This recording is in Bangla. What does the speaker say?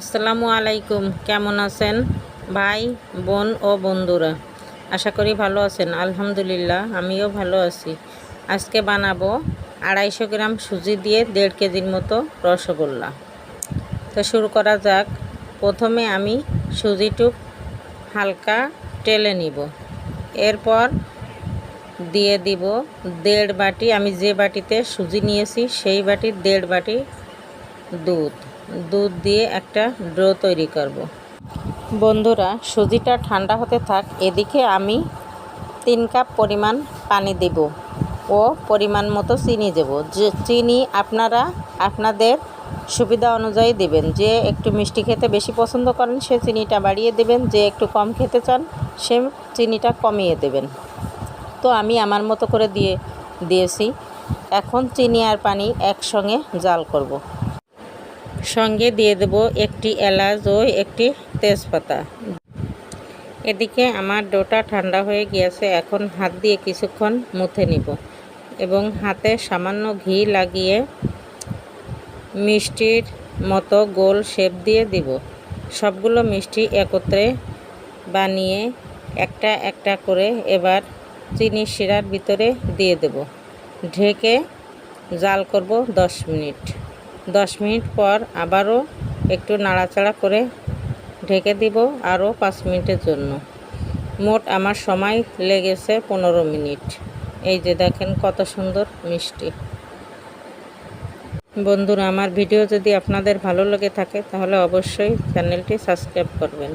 আসসালামু আলাইকুম, কেমন আছেন? ভাই, বোন ও বন্ধুরা, আশা করি ভালো আছেন, আলহামদুলিল্লাহ, আমিও ভালো আছি। আজকে বানাবো আড়াইশো গ্রাম সুজি দিয়ে দেড় কেজির মতো রসগোল্লা। তো শুরু করা যাক। প্রথমে আমি সুজিটুক হালকা টেলে নিব। এরপর দিয়ে দিব দেড় বাটি, আমি যে বাটিতে সুজি নিয়েছি, সেই বাটির দেড় বাটি দুধ। দুধ দিয়ে একটা ড্রো তৈরি করব। বন্ধুরা, সুজিটা ঠান্ডা হতে থাক, এদিকে আমি তিন কাপ পরিমাণ পানি দেব ও পরিমাণ মতো চিনি দেব। যে চিনি আপনারা আপনাদের সুবিধা অনুযায়ী দেবেন। যে একটু মিষ্টি খেতে বেশি পছন্দ করেন, সে চিনিটা বাড়িয়ে দেবেন। যে একটু কম খেতে চান, সে চিনিটা কমিয়ে দেবেন। তো আমি আমার মতো করে দিয়ে দিয়েছি। এখন চিনি আর পানি একসঙ্গে জাল করব। সঙ্গে দিয়ে দেব একটি এলাচ ও একটি তেজপাতা। এদিকে আমার ডোটা ঠান্ডা হয়ে গিয়েছে, এখন হাত দিয়ে কিছুক্ষণ মুথে নিব এবং হাতে সামান্য ঘি লাগিয়ে মিষ্টির মতো গোল শেপ দিয়ে দিব। সবগুলো মিষ্টি একত্রে বানিয়ে একটা একটা করে এবার চিনি শিরার ভিতরে দিয়ে দেব। ঢেকে জাল করব দশ মিনিট। দশ মিনিট পর আবারও একটু নাড়াচাড়া করে ঢেকে দিব আরও পাঁচ মিনিটের জন্য। মোট আমার সময় লেগেছে পনেরো মিনিট। এই যে দেখেন কত সুন্দর মিষ্টি। বন্ধুরা, আমার ভিডিও যদি আপনাদের ভালো লেগে থাকে তাহলে অবশ্যই চ্যানেলটি সাবস্ক্রাইব করবেন।